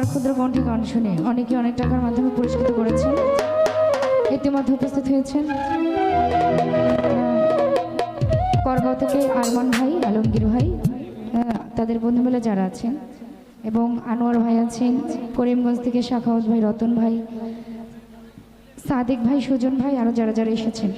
আমার ক্ষুদ্র কণ্ঠে গান শুনে অনেকে অনেক টাকার মাধ্যমে পুরস্কৃত করেছেন। ইতিমধ্যে উপস্থিত হয়েছেন করগাঁও থেকে আরমান ভাই, আলমগীর ভাই তাদের বন্ধুমেলা যারা আছেন এবং আনোয়ার ভাই আছেন, করিমগঞ্জ থেকে শাখাউজ ভাই, রতন ভাই, সাদিক ভাই, সুজন ভাই আরও যারা যারা এসেছেন।